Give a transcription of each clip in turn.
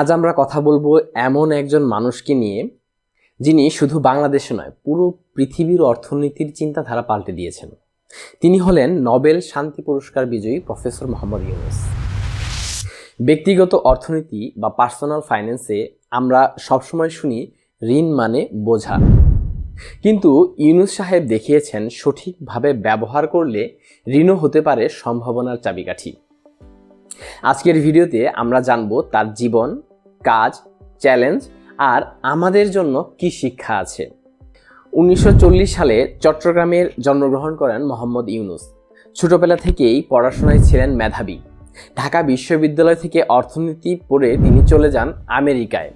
আজ আমরা কথা বলব এমন একজন মানুষকে নিয়ে, যিনি শুধু বাংলাদেশে নয়, পুরো পৃথিবীর অর্থনীতির চিন্তাধারা পাল্টে দিয়েছেন। তিনি হলেন নোবেল শান্তি পুরস্কার বিজয়ী প্রফেসর মোহাম্মদ ইউনুস। ব্যক্তিগত অর্থনীতি বা পার্সোনাল ফাইন্যান্সে আমরা সবসময় শুনি, ঋণ মানে বোঝা। কিন্তু ইউনুস সাহেব দেখিয়েছেন, সঠিকভাবে ব্যবহার করলে ঋণও হতে পারে সম্ভাবনার চাবিকাঠি। আজকের ভিডিওতে আমরা জানব তার জীবন, কাজ, চ্যালেঞ্জ আর আমাদের জন্য কি শিক্ষা আছে। উনিশশো চল্লিশ সালে চট্টগ্রামের জন্মগ্রহণ করেন মোহাম্মদ ইউনুস। ছোটবেলা থেকেই পড়াশোনায় ছিলেন মেধাবী। ঢাকা বিশ্ববিদ্যালয় থেকে অর্থনীতি পড়ে তিনি চলে যান আমেরিকায়,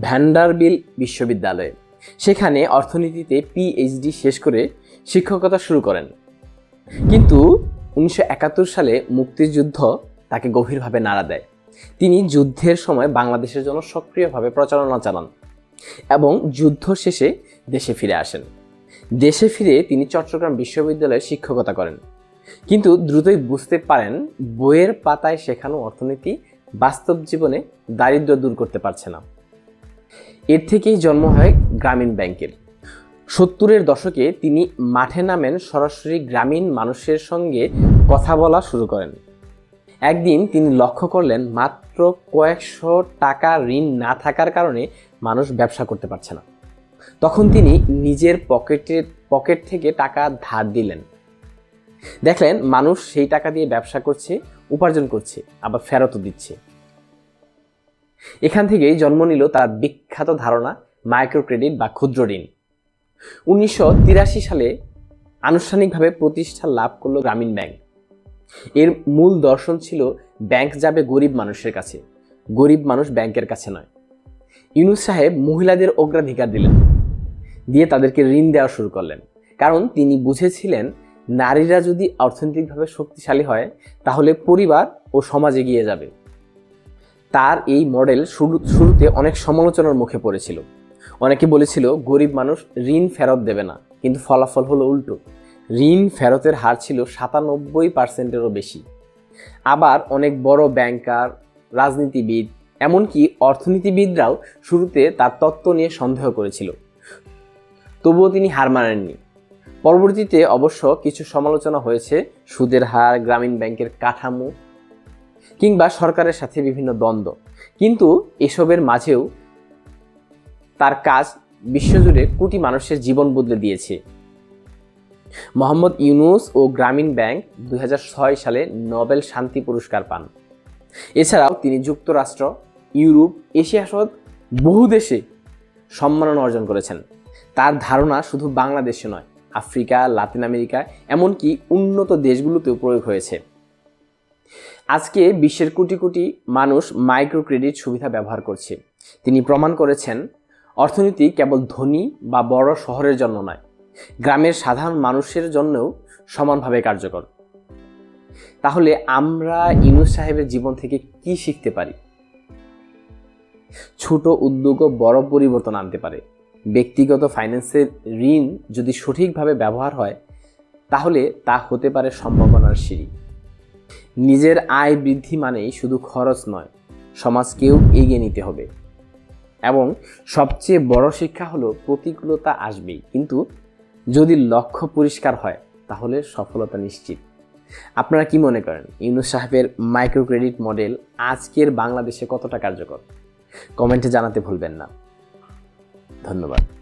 ভ্যান্ডারবিল বিশ্ববিদ্যালয়ে। সেখানে অর্থনীতিতে পিএইচডি শেষ করে শিক্ষকতা শুরু করেন। কিন্তু উনিশশো একাত্তর সালে মুক্তিযুদ্ধ তাকে গভীরভাবে নাড়া দেয়। তিনি যুদ্ধের সময় বাংলাদেশের জন্য সক্রিয়ভাবে প্রচারণা চালান এবং যুদ্ধ শেষে দেশে ফিরে আসেন। দেশে ফিরে তিনি চট্টগ্রাম বিশ্ববিদ্যালয়ে শিক্ষকতা করেন। কিন্তু দ্রুতই বুঝতে পারেন, বইয়ের পাতায় শেখানো অর্থনীতি বাস্তব জীবনে দারিদ্র দূর করতে পারছে না। এর থেকেই জন্ম হয় গ্রামীণ ব্যাংকের। সত্তরের দশকে তিনি মাঠে নামেন সরাসরি গ্রামীণ মানুষের সঙ্গে কথা বলা শুরু করেন। একদিন তিনি লক্ষ্য করলেন মাত্র কয়েকশো টাকা ঋণ না থাকার কারণে মানুষ ব্যবসা করতে পারছে না। তখন তিনি নিজের পকেটের, পকেট থেকে টাকা ধার দিলেন। দেখলেন মানুষ সেই টাকা দিয়ে ব্যবসা করছে, উপার্জন করছে, আবার ফেরতও দিচ্ছে। এখান থেকেই জন্ম নিল তার বিখ্যাত ধারণা মাইক্রো ক্রেডিট বা ক্ষুদ্র ঋণ। উনিশশো তিরাশি সালে আনুষ্ঠানিকভাবে প্রতিষ্ঠা লাভ করল গ্রামীণ ব্যাংক। এর মূল দর্শন ছিল, ব্যাংক যাবে গরিব মানুষের কাছে। গরিব মানুষ ব্যাংকের কাছে নয়। ইউনুস সাহেব মহিলাদের অগ্রাধিকার দিলেন, দিয়ে তাদেরকে ঋণ দেওয়া শুরু করলেন। কারণ তিনি বুঝেছিলেন, নারীরা যদি অর্থনৈতিকভাবে শক্তিশালী হয়, তাহলে পরিবার ও সমাজ এগিয়ে যাবে। তার এই মডেল শুরু, শুরুতে অনেক সমালোচনার মুখে পড়েছিল। অনেকে বলেছিল, গরিব মানুষ ঋণ ফেরত দেবে না, কিন্তু ফলাফল হলো উল্টো। ঋণ ফেরতের হার ছিল সাতানব্বই পার্সেন্টেরও বেশি। আবার অনেক বড় ব্যাংকার, রাজনীতিবিদ, এমনকি অর্থনীতিবিদরাও শুরুতে তার তত্ত্ব নিয়ে সন্দেহ করেছিল। তবুও তিনি হার মানেননি। পরবর্তীতে অবশ্য কিছু সমালোচনা হয়েছে সুদের হার, গ্রামীণ ব্যাংকের কাঠামো কিংবা সরকারের সাথে বিভিন্ন দ্বন্দ্ব। কিন্তু এসবের মাঝেও তার কাজ বিশ্বজুড়ে কোটি মানুষের জীবন বদলে দিয়েছে। মোহাম্মদ ইউনুস ও গ্রামীণ ব্যাংক দুই হাজার ছয় সালে নোবেল শান্তি পুরস্কার পান। এছাড়াও তিনি যুক্তরাষ্ট্র, ইউরোপ, এশিয়া সহ বহু দেশে সম্মাননা অর্জন করেছেন। তার ধারণা শুধু বাংলাদেশে নয়, আফ্রিকা, লাতিন আমেরিকা, এমনকি উন্নত দেশগুলোতেও প্রয়োগ হয়েছে। আজকে বিশ্বের কোটি কোটি মানুষ মাইক্রো ক্রেডিট সুবিধা ব্যবহার করছে। তিনি প্রমাণ করেছেন, অর্থনীতি কেবল ধনী বা বড় শহরের জন্য নয় গ্রামের সাধারণ মানুষের জন্যও সমানভাবে কার্যকর। তাহলে আমরা ইনুস সাহেবের জীবন থেকে কি শিখতে পারি? ছোট উদ্যোগও বড় পরিবর্তন আনতে পারে। ব্যক্তিগত ফাইন্যান্সের ঋণ যদি সঠিকভাবে ব্যবহার হয়, তাহলে তা হতে পারে সম্ভাবনার সিঁড়ি। নিজের আয় বৃদ্ধি মানেই শুধু খরচ নয়, সমাজকেও এগিয়ে নিতে হবে। এবং সবচেয়ে বড় শিক্ষা হলো প্রতিকূলতা আসবেই, কিন্তু যদি লক্ষ্য পরিষ্কার হয়, তাহলে সফলতা নিশ্চিত। আপনারা কি মনে করেন, ইউনুস সাহেবের মাইক্রো ক্রেডিট মডেল আজকের বাংলাদেশে কতটা কার্যকর? কমেন্টে জানাতে ভুলবেন না। ধন্যবাদ।